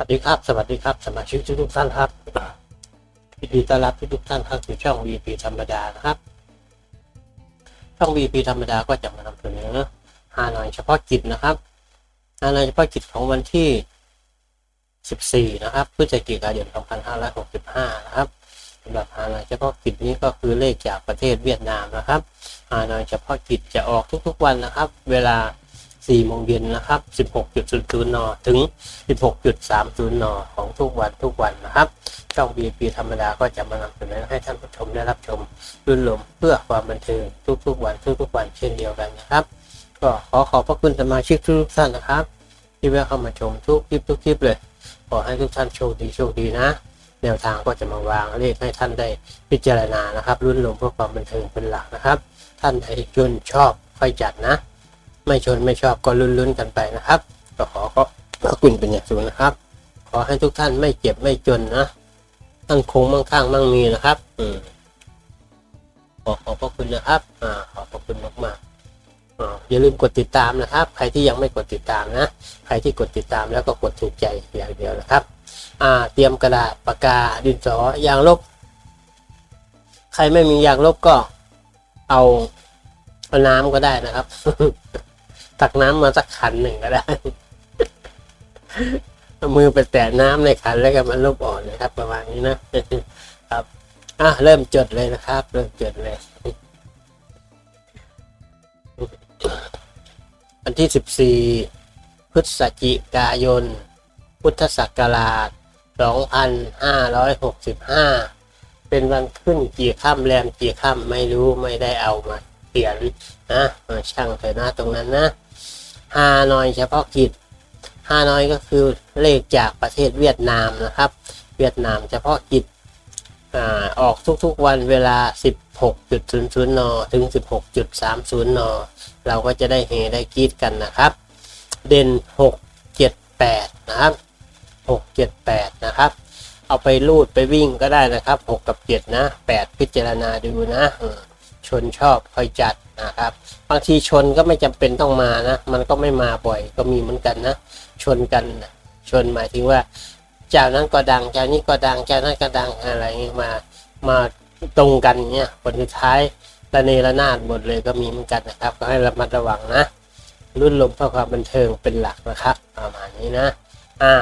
สวัสดีครับ สวัสดีครับ สมาชิกทุกท่านครับยินดีต้อนรับทุกท่านครับสู่ช่อง VP ธรรมดานะครับ ช่อง VP ธรรมดาก็จะมานำเสนอฮานอยเฉพาะกิจนะครับฮานอยเฉพาะกิจของวันที่ 14 นะครับพฤศจิกายน 2565 นะครับสำหรับฮานอยเฉพาะกิจนี้ก็คือเลขจากประเทศเวียดนามนะครับฮานอยเฉพาะกิจจะออกทุกๆวันนะครับ เวลา 4โมงเย็นนะครับ 16.00 น ถึง 16.30 น ของทุกวันทุกวันนะครับ ช่อง BP ธรรมดาก็จะมานำเสนอให้ท่านผู้ชมได้รับชมรื่นรมเพื่อความบันเทิงทุกๆวันทุกๆวันเช่นเดียวกันนะครับ ก็ขอขอบพระคุณสมาชิกทุกท่านนะครับ ที่แวะเข้ามาชมทุกคลิปทุกคลิปเลย ขอให้ทุกท่านโชคดีโชคดีนะแนวทางก็จะมาวางเลขให้ท่านได้พิจารณานะครับ รุ่นรมเพื่อความบันเทิงเป็นหลักนะครับ ท่านใดชนชอบค่อยจัดนะ ไม่ชนไม่ชอบก็ลุ้นๆกันไปนะครับก็ขอขอบพระคุณเป็นอย่างสูงนะครับ ขอให้ทุกท่านไม่เจ็บไม่จนนะมั่นคงมั่งคั่งมั่งมีนะครับ อืมขอขอบพระคุณนะครับ อ่า ขอบพระคุณมากๆอ่าอย่าลืมกดติดตามนะครับ ใครที่ยังไม่กดติดตามนะ ใครที่กดติดตามแล้วก็กดถูกใจอย่างเดียวนะครับ อ่า เตรียมกระดาษปากกาดินสอยางลบ ใครไม่มียางลบก็เอาเอาน้ำก็ได้นะครับ ตักน้ำมาสักขันหนึ่งก็ได้เอามือไปแตะน้ำในขันแล้วก็มันลบอ่อกนะครับ ประมาณนี้นะครับอะเริ่มจดเลยนะครับ เริ่มจดเลย วันที่สิบสี่พฤศจิกายน พุทธศักราชสองพันห้าร้อยหกสิบห้าเป็นวันขึ้นกี่ค่ำแรมกี่ค่ำไม่รู้ไม่ได้เอามาเขียนนะช่างเถอะนะตรงนั้นนะ ฮานอยเฉพาะกิจฮานอยก็คือเลขจากประเทศเวียดนามนะครับ เวียดนามเฉพาะกิจอออกทุกๆวันเวลา 16.00 น ถึง 16.30 น เราก็จะได้เฮได้กีดกันนะครับ เด่น 6 7 8 นะครับ 6 7 8 นะครับ เอาไปรูดไปวิ่งก็ได้นะครับ 6 กับ 7 นะ 8 พิจารณาดูนะเออชนชอบค่อยจัด นะครับบางทีชนก็ไม่จำเป็นต้องมานะ มันก็ไม่มาบ่อยก็มีเหมือนกันนะ ชนกันนะชนหมายถึงว่าเจ้านั้นก็ดังเจ้านี้ก็ดังเจ้านั้นก็ดังอะไรมามาตรงกันเงี้ยผลสุดท้ายระเนระนาดหมดเลยก็มีเหมือนกันนะครับ ก็ให้ระมัดระวังนะรุ่นลมเพื่อความบันเทิงเป็นหลักนะครับ ประมาณนี้นะ อ่า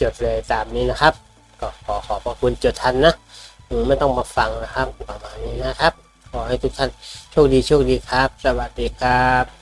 จดเลยตามนี้นะครับ ก็ขอขอบพระคุณจดทันนะไม่ต้องมาฟังนะครับ ประมาณนี้นะครับ ขอให้ทุกท่านโชคดีโชคดีครับ สวัสดีครับ